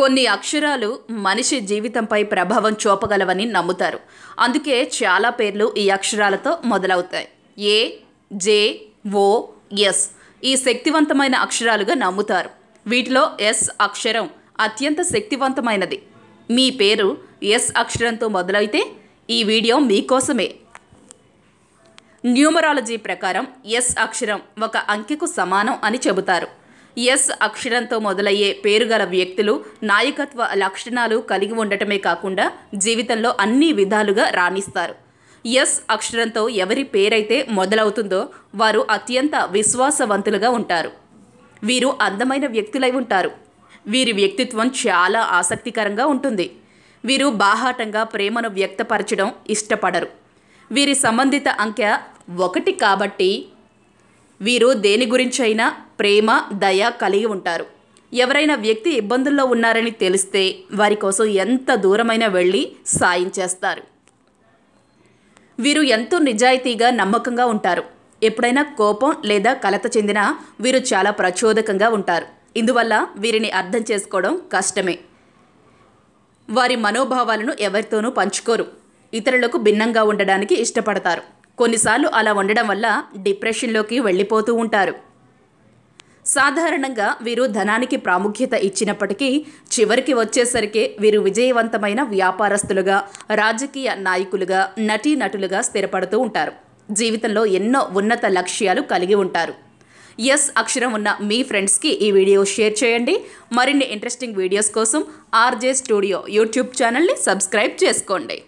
కొన్ని అక్షరాలు మనిషి జీవితంపై ప్రభావం చూపగలవని నమ్ముతారు. అందుకే చాలా పేర్లు ఈ అక్షరాలతో మొదలవుతాయి. ఏ జే ఓ ఎస్ ఈ శక్తివంతమైన అక్షరాలుగా నమ్ముతారు. వీటిలో ఎస్ అక్షరం అత్యంత శక్తివంతమైనది. మీ పేరు ఎస్ అక్షరంతో మొదలైతే ఈ వీడియో మీకోసమే న్యూమరాలజీ ప్రకారం ఎస్ అక్షరం ఒక అంకెకు సమానం అని చెబుతారు. ఎస్ అక్షరంతో మొదలయ్యే పేరుగల వ్యక్తులు నాయకత్వ లక్షణాలు కలిగి ఉండటమే కాకుండా జీవితంలో అన్ని విధాలుగా రాణిస్తారు. ఎస్ అక్షరంతో ఎవరి పేరైతే మొదలవుతుందో వారు అత్యంత విశ్వాసవంతులుగా ఉంటారు. వీరు అందమైన వ్యక్తులై ఉంటారు. వీరి వ్యక్తిత్వం చాలా ఆసక్తికరంగా ఉంటుంది. వీరు బాహాటంగా ప్రేమను వ్యక్తపరచడం ఇష్టపడరు. వీరి సంబంధిత అంకె ఒకటి కాబట్టి వీరు దేని గురించైనా ప్రేమ దయ కలిగి ఉంటారు. ఎవరైనా వ్యక్తి ఇబ్బందుల్లో ఉన్నారని తెలిస్తే వారి కోసం ఎంత దూరమైనా వెళ్ళి సాయం చేస్తారు. వీరు ఎంతో నిజాయితీగా నమ్మకంగా ఉంటారు. ఎప్పుడైనా కోపం లేదా కలత చెందినా వీరు చాలా ప్రచోదకంగా ఉంటారు. ఇందువల్ల వీరిని అర్థం చేసుకోవడం కష్టమే. వారి మనోభావాలను ఎవరితోనూ పంచుకోరు. ఇతరులకు భిన్నంగా ఉండడానికి ఇష్టపడతారు. కొన్నిసార్లు అలా ఉండడం వల్ల డిప్రెషన్లోకి వెళ్ళిపోతూ ఉంటారు. సాధారణంగా వీరు ధనానికి ప్రాముఖ్యత ఇచ్చినప్పటికీ చివరికి వచ్చేసరికి వీరు విజయవంతమైన వ్యాపారస్తులుగా రాజకీయ నాయకులుగా నటీనటులుగా స్థిరపడుతూ ఉంటారు. జీవితంలో ఎన్నో ఉన్నత లక్ష్యాలు కలిగి ఉంటారు. ఎస్ అక్షరం ఉన్న మీ ఫ్రెండ్స్కి ఈ వీడియో షేర్ చేయండి. మరిన్ని ఇంట్రెస్టింగ్ వీడియోస్ కోసం ఆర్జే స్టూడియో యూట్యూబ్ ఛానల్ని సబ్స్క్రైబ్ చేసుకోండి.